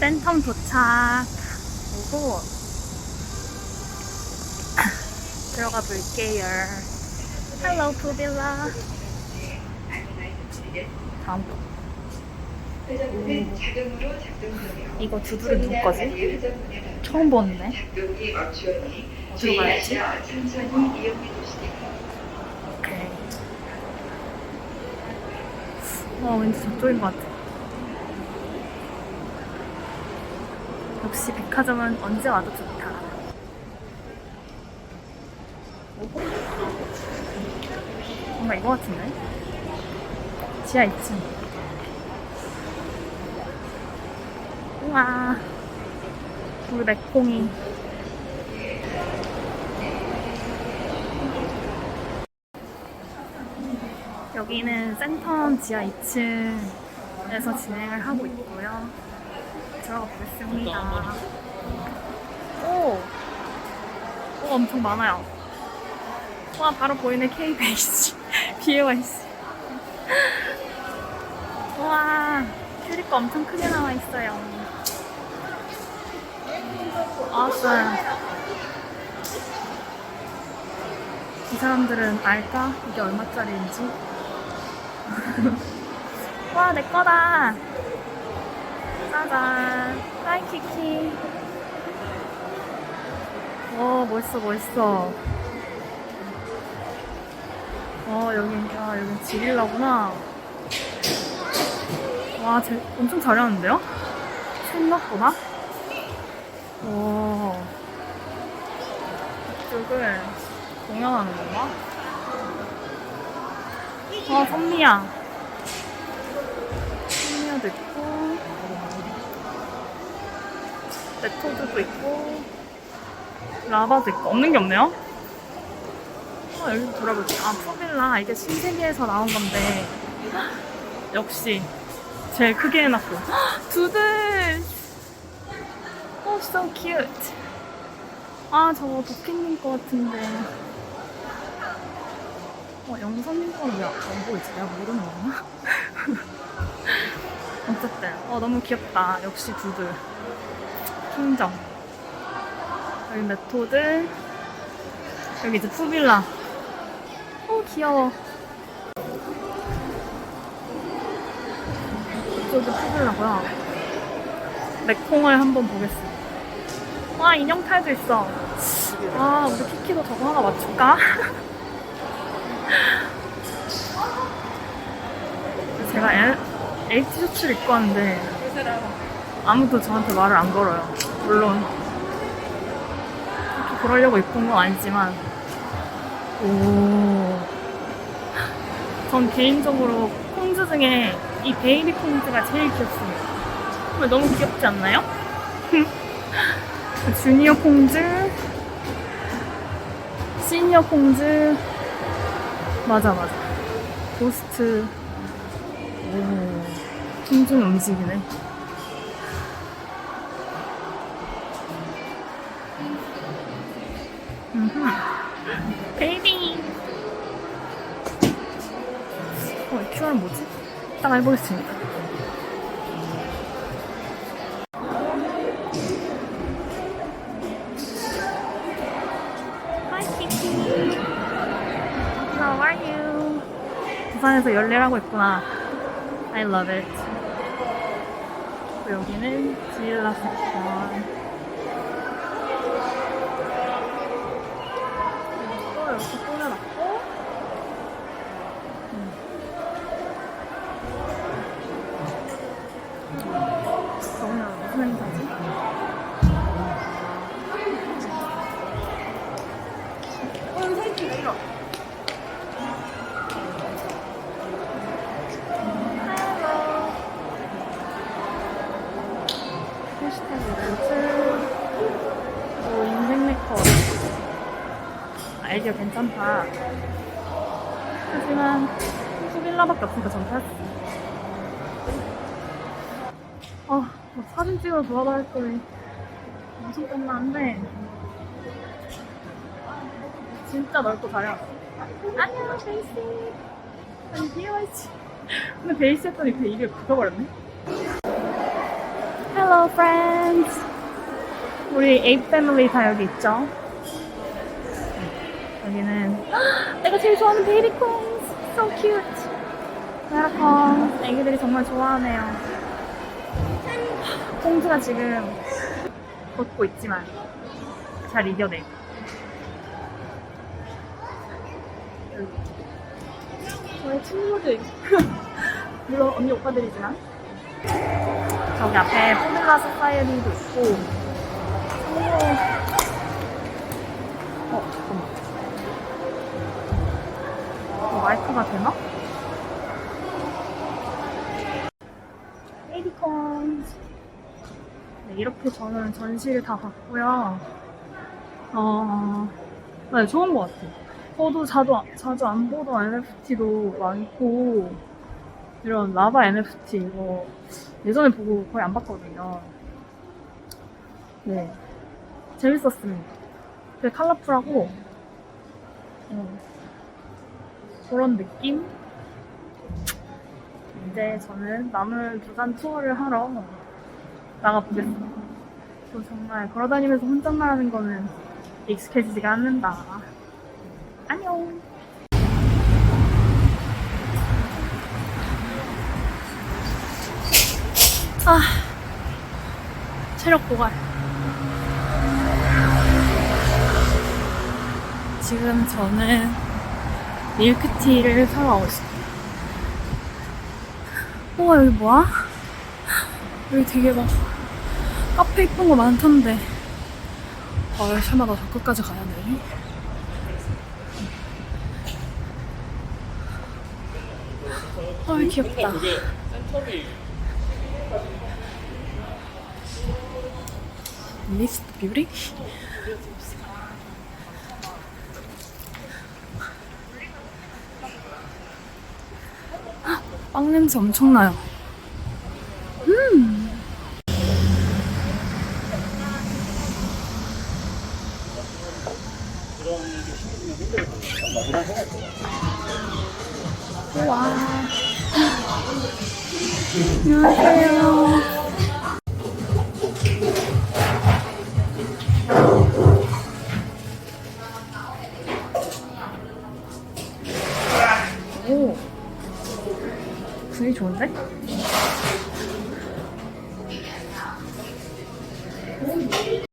센텀 도착. 오고 들어가 볼게요. 헬로 푸빌라. 다음 거. 이거 두드려 누구 거지? 처음 보는데. 들어가야지. 오케이. 와 왠지 저쪽인 것 같아. 역시 백화점은 언제 와도 좋다. 뭔가 이거 같은데? 지하 2층. 우와. 우리 맥콩이. 여기는 센텀 지하 2층에서 진행을 하고 있고요. 들어가 보겠습니다. 오! 오, 엄청 많아요. 와, 바로 보이는 KBC. BAYC. 와, 큐리거 엄청 크게 나와 있어요. awesome. 이 사람들은 알까? 이게 얼마짜리인지? 와, 내 거다! 짜잔. 하이, 키키. 와, 멋있어, 멋있어. 어, 여기, 아, 여기 지릴라구나. 와, 쟤 엄청 잘하는데요? 생각보다? 오. 이쪽을 공연하는 건가? 아, 선미야. 메토드도 있고, 라바도 있고, 없는 게 없네요? 아, 여기 돌아볼게요. 아, 푸빌라. 이게 신세계에서 나온 건데. 역시, 제일 크게 해놨고. 두들! 오, so cute. 아, 저거 도끼님 거 같은데. 어, 영선님 거는 왜안 보이지? 내가 모르는 건가? 어쨌든, 어, 너무 귀엽다. 역시 두들. 킹정. 여기 메토드. 여기 이제 푸빌라. 어, 귀여워. 이쪽이 푸빌라고요. 맥콩을 한번 보겠습니다. 와, 인형 탈도 있어. 아, 우리 키키도 저거 하나 맞출까? 제가 L, H 셔츠를 입고 왔는데 아무도 저한테 말을 안 걸어요. 물론 그러려고 입고 온 건 아니지만 오. 전 개인적으로 콩즈 중에 이 베이비 콩즈가 제일 귀엽습니다. 정말 너무 귀엽지 않나요? 주니어 콩즈, 시니어 콩즈, 맞아 맞아. 고스트. 오, 콩즈는 움직이네. 어, 이 QR은 뭐지? 이따가 해보겠습니다. 부산에서 열일 하고 있구나. I love it. 여기는 지일라 섹션. 아이디어 괜찮다. 하지만 수빌라밖에 없으니까 전 탈수 아, 뭐 사진 찍으러 할 거니. 엄청 끝나는데. 진짜 넓고 잘해놨어 안녕 베이스 아니 BYG 근데 베이스 했더니 그 입에 붙어버렸네. Hello friends. 우리 에이프 패밀리 다 여기 있죠? 여기는 내가 제일 좋아하는 베리콩. So cute. 베리콩. 애기들이 정말 좋아하네요. 공주가 지금 걷고 있지만 잘 이겨내. 저의 친구들. 물론 언니 오빠들이지만. 저기 앞에 포뮬라 소사이어리도 있고. 마이크가 되나? 에리콘. 네, 이렇게 저는 전시를 다 봤고요. 어, 네, 좋은 것 같아요. 저도 자주, 자주 안 보던 NFT도 많고, 이런 라바 NFT 이거 예전에 보고 거의 안 봤거든요. 네. 재밌었습니다. 되게 컬러풀하고, 어, 그런 느낌? 이제 저는 나물 부산 투어를 하러 나가보겠습니다. 저 정말 걸어다니면서 혼잣말 하는 거는 익숙해지지가 않는다. 안녕! 아, 체력 고갈. 지금 저는 밀크티를 사러 가고 있습니다. 우와, 여기 뭐야? 여기 되게 막 카페 이쁜 거 많던데. 아, 설마 나저 끝까지 가야 돼? 아, 귀엽다. 미스트 뷰티? 빵 냄새 엄청나요. 음. 와. 안녕하세요. 좋은데?